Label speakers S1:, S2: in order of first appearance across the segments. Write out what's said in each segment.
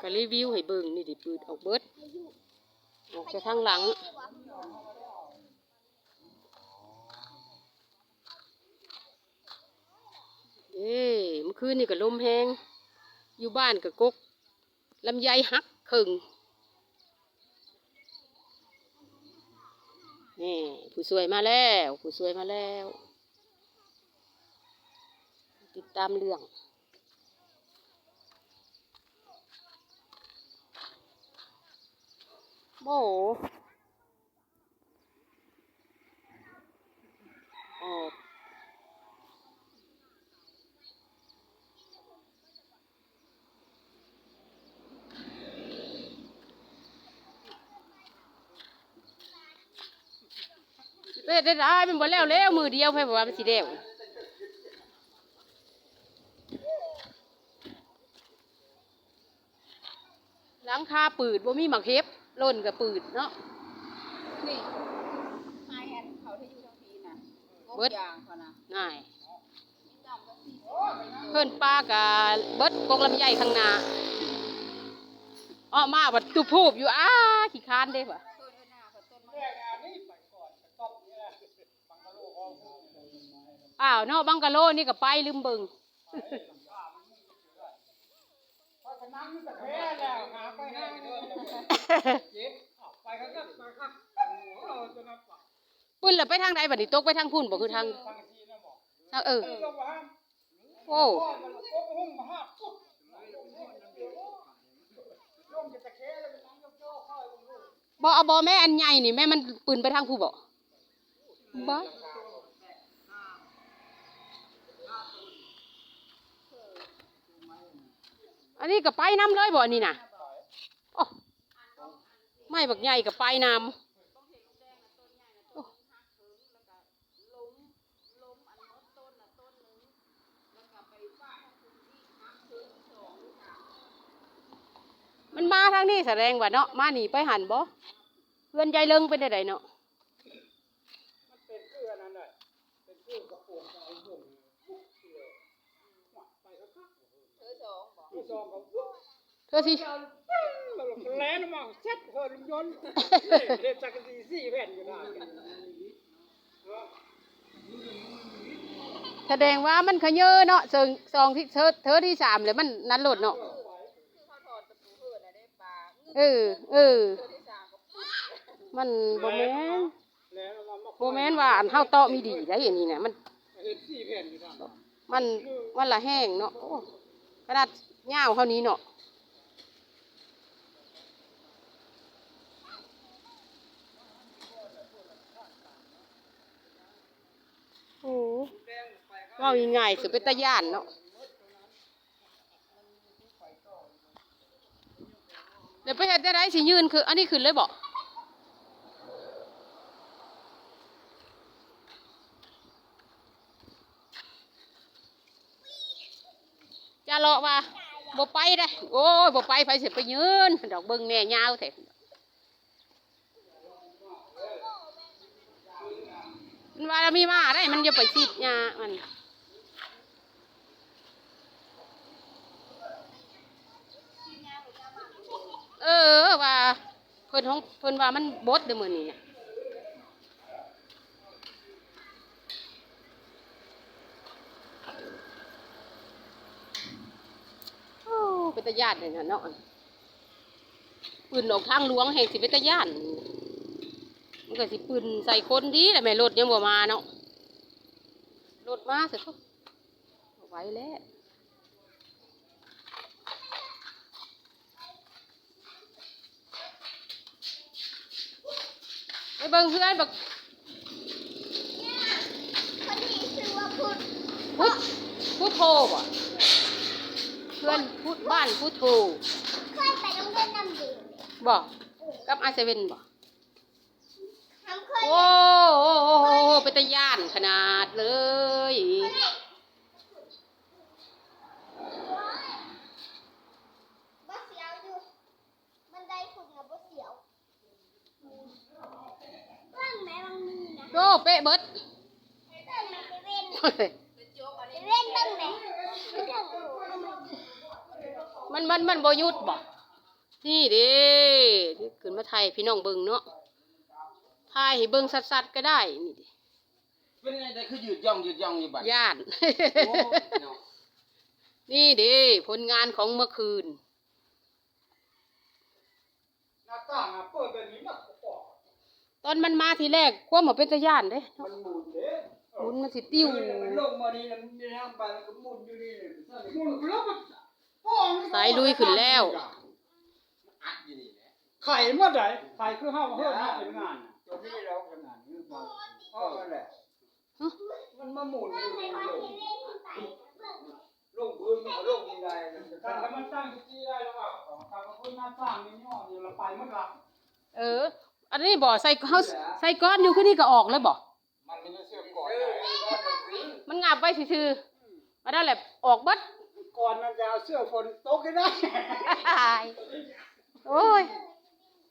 S1: ก็รีวิวให้เบิ่งนี่ดิปืดออกเบิดออกจากทางหลัง เอ้เมื่อคืนนี่ก็ลมแห้งอยู่บ้านก็กกลำไยหักคึงนี่ผู้สวยมาแล้ว ผู้สวยมาแล้ว ติดตามเรื่อง โมออกเฮ็ดได้ได้มันบ่แล้วแล้วมือเดียวไผบอกว่ามันสิแล้วหลังคาปืดบ่มีหมักเห็บ ล่นกับปืดเนาะ
S2: นี่ไม้แอนเขาที่อยู่ทางพีน่ะก
S1: เบิด
S2: กยางเขานะ
S1: ง่าย
S2: มีดำก็สี
S1: เพิ่นป้ากับเบิดกงลำไยข้างหน้าอ้อมาบัดตุพูบอยู่อ้าขี้คร้านเด้ป่ะ
S2: ต้นเอิ้นหน้าเขาต้นมะ
S1: อ้าวเนาะบังกะโลนี่ก็ไปลืมเบิ่งปุ้นแล้วไปทางใดบัดนี้ตกไปทางพุ่นบ่คือทางทางเออโอ้บ่เอาบ่แม่อันใหญ่นี่แม่มันปืนไปทางผู้บ่บ่ อันนี้ก็ไปน้ำเลยบ่นี่น่ะโอ้ไม่บักใหญ่ก็ไปน้ำมันมาทางนี้แสดงว่าเนาะมาหนีไปหันบ่เพื่อนใจเลิงเป็นได้ไดเนาะ
S2: เธอส องบอก
S1: เธอสิ
S3: แล่นมาเซ็ตเฮินยนต์เด็ดจักรสีสี่แผ่นอยู่นะ
S1: แสดงว่ามันขะเยอเนาะเซิงซองที่เธอเธอที่สามเลยมันนั้นหลุดเนาะ
S2: เออ
S1: เออ
S2: มันโบ
S1: แมน
S3: แล่นมามา
S1: บ่แมนว่าอันเฮาเตาะมีดีได้อันนี่
S3: เห็นสี่แผ่นอยู่นะ
S1: มันมันละแห้งเนาะขนาด ยาเท่านี้เนาะโอ้ว่าง่ายๆสุดเป็นตาย่านเนาะเดี๋ยวไปเฮ็ดได้ไรสิยืนคือ อันนี้ขึ้นเลยบอกจะเลาะว่า บ่ไปได้โอ้ยบ่ไปไปสิไปยืน ดอกเบิ่งแม่ยาวแท้มันว่ามีมาได้ มันจะไปซีดยามันเออว่าเพิ่นของเพิ่นว่ามันบดเด้อมื้อนี้น่ะโอ้ เป็นตาญาติเลยนะเนาะปืนออกทางหลวงแห่งสิเป็นตาญาติมันก็สิปืนใส่คนดีแต่แม่รถยังบ่มาเนาะรถมาเสร็จก็ไหวแล้วไปเบิ่งเพื่อนบัก
S4: คนนี้ชื่อว่าพุทธ
S1: พุทพุทโธบ่ เพื่อนพุทบ้านพุทโธ
S4: เคยไปโรงเรียนน้ำดื่ม
S1: บ่กับอาเซเว่นบ่
S4: ทำเคย
S1: โอ้โอ้โอ้โอ้โอ้เป็นตะย่านขนาดเลย
S4: บ่เสียวอยู่บันไดฝุ่นนะบ่เสียวเรื่องแม่บางมีนะ
S1: โตเป๊ะเบิด
S4: เรื่องแม่ไปเว้น
S2: เป็นโจ๊กอัน
S4: ไป
S2: นี้
S4: เว้นตั้งแต่เรื่อง
S1: มันมันมันบ่หยุดบ่นี่เด้ขึ้นมาไทยพี่น้องเบิ่งเนาะไทยให้เบิ่งสัดๆก็ได้ นี่ดิ
S5: เป็นไงแต่คือยืดย่องยืดย่องอยู่บัด
S1: ญาติ
S5: โอ้เนาะ
S1: นี่เด้ผลงานของเมื่อคืน
S3: หน้าต่างอะเปิดแบบนี้มันก็ปอก
S1: ตอนมันมาทีแรกความบ่เป็นตาย่านเด้
S3: มันหมุนเด้
S1: หมุนมันสิติ้ว
S5: มันลงมานี่แล้วมันจะทำไปมันก็หมุนอยู่นี่เลย
S3: หมุนแล้วมันปอก
S1: สายลุยขึ้นแล้ว
S5: อัดอยู่นี่แหละ
S3: ไข่เมื่อไหร่ไข่คือห้าเฮือหน้าเป็นงานน่ะ
S5: ตัวนี้เราทำงานนี่มาพ่อนั่นแหละ
S3: มันมาหมุนอยู่นี่ลง
S5: ลงพื้นมันก็ลงยังไงมันจะ
S3: ถ้า
S5: ตั้ง
S3: มันตั้งที่ได้แล้วอะถ้ามันพื้นหน้าต่างนี่ย่อนี่เราไปมันละ
S1: เออ อันนี้บ่ใส่เฮาใส่ก้อนอยู่คือนี่ก็ออกเลยบ่
S3: มันไม่ได้เชื่อมก่อน
S5: เออว่ามันสิ
S1: มันงับไว้ซื่อๆมาได้แหละออกเบัด
S3: ก่อนมันจะเอาเสื้อฝนตกให้ได้
S1: โอ้ย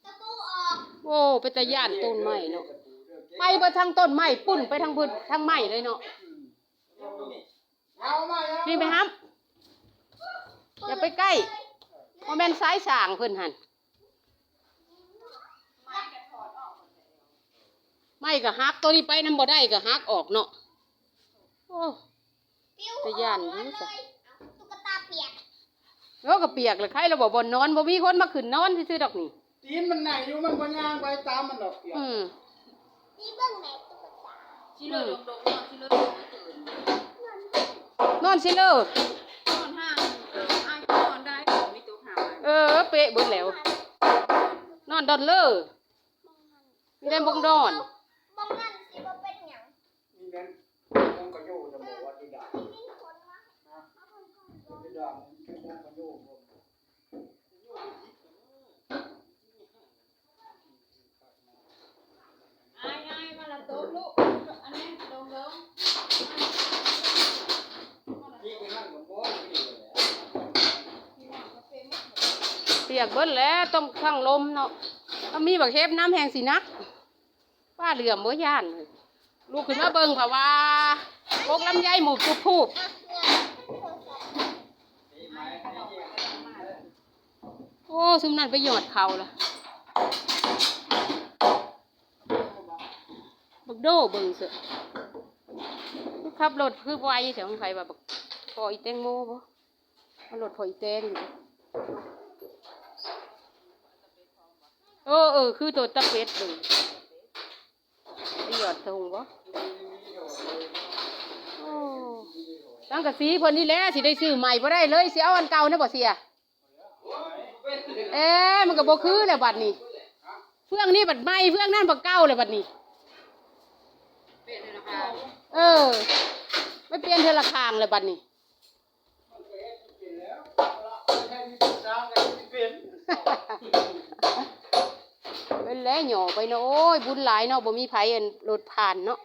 S4: ตะปูออก
S1: โอ้เป็นตาย่านต้นไม้เนาะ ไปเบ่ทางต้นไม้ปุ้นไปทางพื้นทางไม้เลยเนาะ
S3: เอามาเอา
S1: นี่ไปฮับอย่าไปใกล้บ่แม่นสายสร้างเพิ่นหั่นไม่ก็ฮักตัวนี้ไปนำบ่ได้ก็ฮักออกเนาะ โอ้
S4: ปิ้ว
S1: ตะย่าน
S4: ออก
S1: รู้
S4: เล
S1: สึก
S4: ยตุ๊กตาเปียก
S1: แล้วก็เปียกเลยใครเราบอกบนนอนบ่มีคนมาขึ้นนอนซื่อๆดอกนี่
S3: ตีนมันไหนอยู่มันบ่ย่างไปตามมันดอกเปียก
S1: อืม
S4: นี่เบิ่งแม่ตุ๊กตา
S2: ชิเลอร์ดงดงนอนชิเลอร์ดงตื่น
S1: นอนซิเลอร์
S2: นอนห้างเออไอ้ายก็นอนได้ผมมีตัวหา
S1: เออเป๊ะเบิดแล้ว นอนดอนเลอร์มีได้บงดอน
S4: บางนั่นสิบ่เป็นหยัง
S3: นี่แม่นผมก็อยู่จะบอกว่าที่ด่า
S4: มีคนมา
S3: ที่ด่าผมก็อยู่ผม
S2: ไอ้ไอ้ายมาละโต๊ะลูกอันนี้ดงดง
S5: ยิ่งไปนั่ งกับบ่นี่แหละ
S2: ที่หลังก็เปี
S1: ยกเบิดแล้วต้องข้างลมเนาะถ้ามีบักเทปน้ำแห้งสินักป้าเหลื่อมบ่ย่าน ลูกขึ้นมาเบิ่งเพราะว่าพกลำไยหมูพูบพูบ
S4: อะเงิน
S5: นี่ไม้นี่ยิ่ง
S1: โอ้ซุมนั่นไปหยอดเขาละบักโดเบิ่งเสอขับรถคือไวเสียงไฟว่าบักพออีแตงโมบ่มารถพออีแตงอยู่เออเออคือตัวตะเป็ดเลยไปหยอดทงบ่ตั้งกะสีเพิ่นนี่แหละสิได้ซื้อใหม่บ่ได้เลยสิเอาอันเก่านะบ่เสีย เอ๊ะมันก็บ่คือแล้วบัดนี้ เฟื่องนี่บัดใหม่เฟื่องนั่นบัดเก่าเลยบัดนี้
S2: เป็นเลยนะคะ
S1: เออ ไม่เปลี่ยนเทอละคางเลยบัดนี้เป็นแล้วหย่อไปเนาะโอ้ยบุญหลายเนาะบ่มีไผเอันรถผ่านเนาะ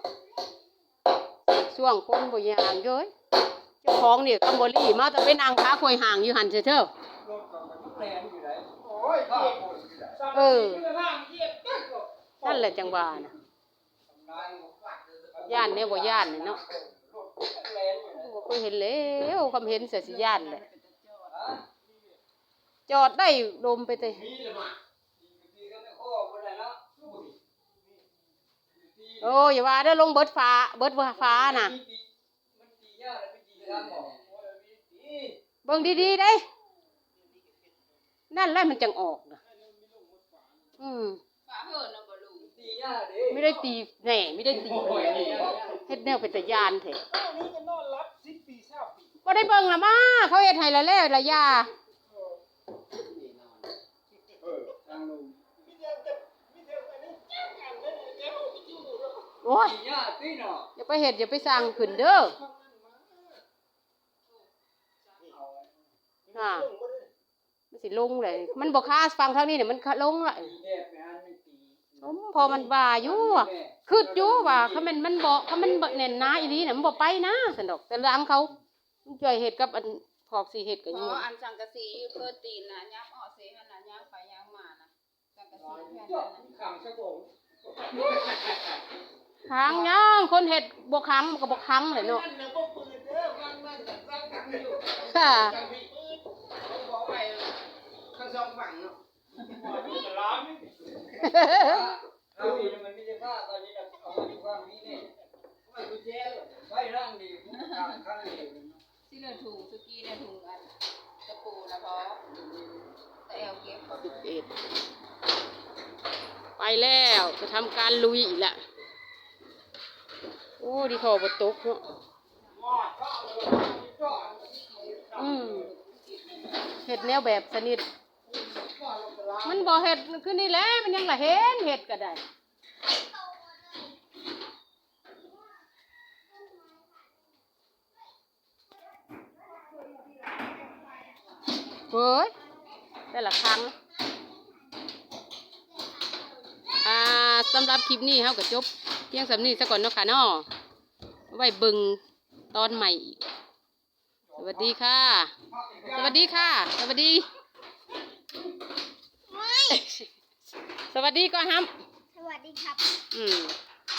S1: ช่วงคนบ่ยางเย้ยเจ้าของเนี่ยคำบ่รีมาแต่ไปนั่งค้าคอยห่างอยู่หันเถอะ เอ
S5: อยู่ไหน
S3: โอ้ย
S5: ข้า
S3: โอ
S5: นอยู่ไหน
S1: เออนั่นแหละจังหวะนะ
S5: นายบ่ฟัดเลย่า
S1: นเนี่ยบ่ย่านนี่เนาะ
S5: แปลงอยู่ไหน
S1: บ่เคยเห็นแล้วคำเห็นเสียสิย่านแหละ
S5: ฮะ
S1: จอดได้ลมไปเตะ
S5: มีเลย
S1: โอ้ยอย่าว่าเด้ลงเบิดฟ้า เบิดฟ้าน่ะ
S5: มันตียากเลยไปตีกันบ่ตี
S1: เบิ่งดีๆเด้ นั่นแหละมันจังออกน่ะอืม
S2: ฝาเหินนะบ่ลูก
S5: ตียากเด้
S1: ไม่ได้ตีแหน่ไม่ได้ตีเฮ็ดแนวเป็นตะยานแท้
S3: ตอนนี้ก็นอนรับสิบปีเศร้าปี
S1: บ่ได้เบิ่งละมาเขาเฮ็ดให้ละแล้วละยา
S5: เออทางลง
S3: มีเดียวจะมีเดียวอันนี้แก้งกันเลยเดี๋ยวไปอยู่เนาะ
S1: โอ้ย
S5: ตียากตีเนาะ
S1: อย่าไปเฮ็ดอย่าไปสร้างขึ้นเด้ออ่า มันสิลงเลย มันบ่ค้าฟังทางนี้เนี่ยมันลงละ
S5: ตีแดดไปหันไม่ตี
S1: อืมพอมันว่าอยู่อะคืออยู่ว่าเขามันมันบอกเขามันบ่แน่นหนาอีหลีน่ะมันบ่ไปนะสันดอก แต่หลังเขามันจ่อยเฮ็ดกับอันพอกสีเฮ็ดกัน
S2: เพ
S1: อยู่
S2: ราะอันสังกะสีเพิ่นตีนน่ะยับออกเสียหั่นน่ะย่างไปย่างมาน่ะสังกะสีแผ่น
S3: จ
S2: นั้
S3: บ
S2: นน่ะ
S3: ขังซะก่อน
S1: ค้างย่างคนเฮ็ดบ่ค้างมันก็บ่ค้างเลยเนาะ
S3: นั่นน่ะบ่ปืนเด้อมันมันจะตั้งกันอยู่
S1: ค่ะ
S5: ข้างสองฝั่งเนาะ
S3: อยู่ตลาดนี่
S5: เราอยู่มันไม่ใช่ผ้าตอนนี้เราเอามาอยู่างนี้เนี่ยไม่กุญแจลไว้ร่างดีข้างข้างนี้
S2: ที่เหลือถุงสุกี้เนี่ยถุงอันตะปูนะพอแต่แอลเก็บ
S1: สิบเอ็ดไปแล้วจะทำการลุยอีกละโอ้ดีพอบตกเนาะอืมเห็ดแนวแบบสนิท มันบ่เห็ดขึ้นนี่แหละมันยังละเห็นเห็ดก็ได้เฮ้ยแต่ละครั้งอ่าสำหรับคลิปนี้เฮาก็จบเพียงสำนี้ซะก่อนเนาะค่ะเนาะไว้เบิ่งตอนใหม่อีกสวัสดีค่ะ สวัสดีค่ะ สวัสดี สวัสดีก่อนฮัม
S4: สวัสดีครับ
S1: อืม